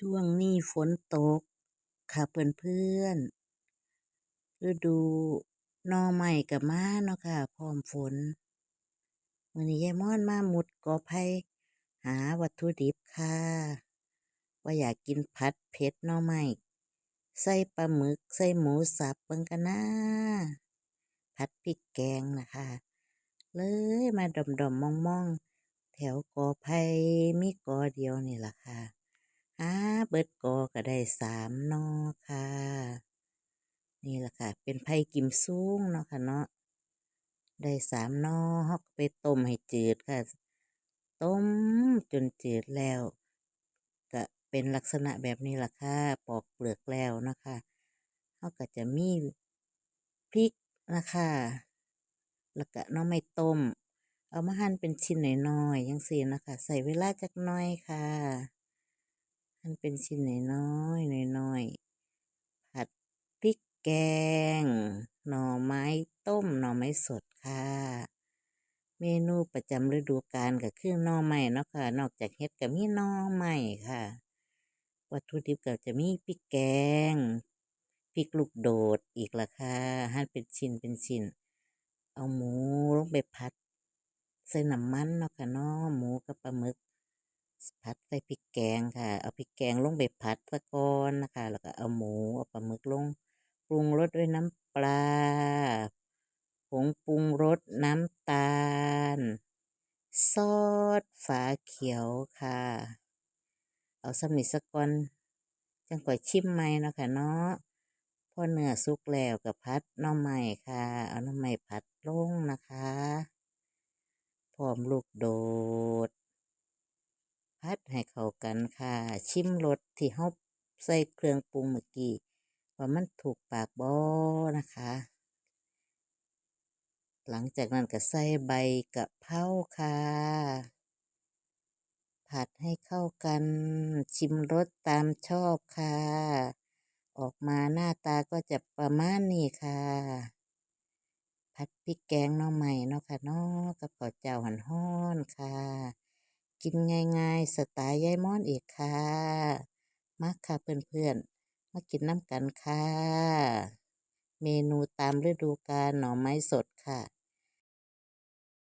ช่วงนี้ฝนตก ค่ะเพื่อนๆฤดูน่อไม้ก็มาเนาะค่ะ พร้อมฝนมื้อนี้ยายม่อนมาหมุดกอไผ่หาวัตถุดิบค่ะ ว่าอยากกินผัดเผ็ดน่อไม้ใส่ปลาหมึกใส่หมูสับเบิ่งกันนะผัดพริกแกงนะคะ เลยมาดอมๆมองๆ แถวกอไผ่มีกอเดียวนี่ล่ะค่ะ เบิดกอก็ได้สามนอค่ะ นี่แหละค่ะ เป็นไผ่กิมซุงเนาะค่ะเนาะได้สามนอเฮาก็ไปต้มให้จืดค่ะ ต้มจนจืดแล้ว ก็เป็นลักษณะแบบนี้ล่ะค่ะ ปอกเปลือกแล้วนะคะเฮาก็จะมีพริกนะคะ แล้วก็น่อไม้ต้ม เอามาหั่นเป็นชิ้นหน้อยๆจังซี้นะคะ ใส่เวลาจักน่อยค่ะ หั่นเป็นชิ้นน้อยๆน้อยๆผัดพริกแกง หน่อไม้ต้มหน่อไม้สดค่ะ เมนูประจำฤดูกาลก็คือหน่อไม้เนาะค่ะ นอกจากเฮ็ดก็มีหน่อไม้ค่ะ วัตถุดิบก็จะมีพริกแกงพริกลูกโดดอีกละค่ะหั่นเป็นชิ้นเป็นชิ้น เอาหมูลงไปผัดใส่น้ำมันเนาะค่ะเนาะหมูกับปลาหมึก ผัดใส่พริกแกงค่ะ เอาพริกแกงลงไปผัดซะก่อนนะคะ แล้วก็เอาหมูเอาปลาหมึกลงปรุงรสด้วยน้ำปลาผงปรุงรสน้ำตาล ซอสฝาเขียวค่ะ เอาส่ำนี้ซะก่อนจังค่อยชิมใหม่เนาะค่ะเนาะพอเนื้อสุกแล้วก็ผัดน่อไม้ค่ะ เอาน่อไม้ผัดลงนะคะ พร้อมลูกโดด ผัดให้เข้ากันค่ะ ชิมรสที่เราใส่เครื่องปรุงเมื่อกี้ว่ามันถูกปากบ่นะคะ หลังจากนั้นก็ใส่ใบกะเพราค่ะ ผัดให้เข้ากัน ชิมรสตามชอบค่ะ ออกมาหน้าตาก็จะประมาณนี้ค่ะ ผัดพริกแกงน่อไม้เนาะค่ะเนาะกับข้าวเจ้าร้อนค่ะ กินง่ายๆสไตล์ยายม่อนอีกค่ะ มาค่ะเพื่อนๆ มากินน้ำกันค่ะ เมนูตามฤดูกาลหน่อไม้สดค่ะ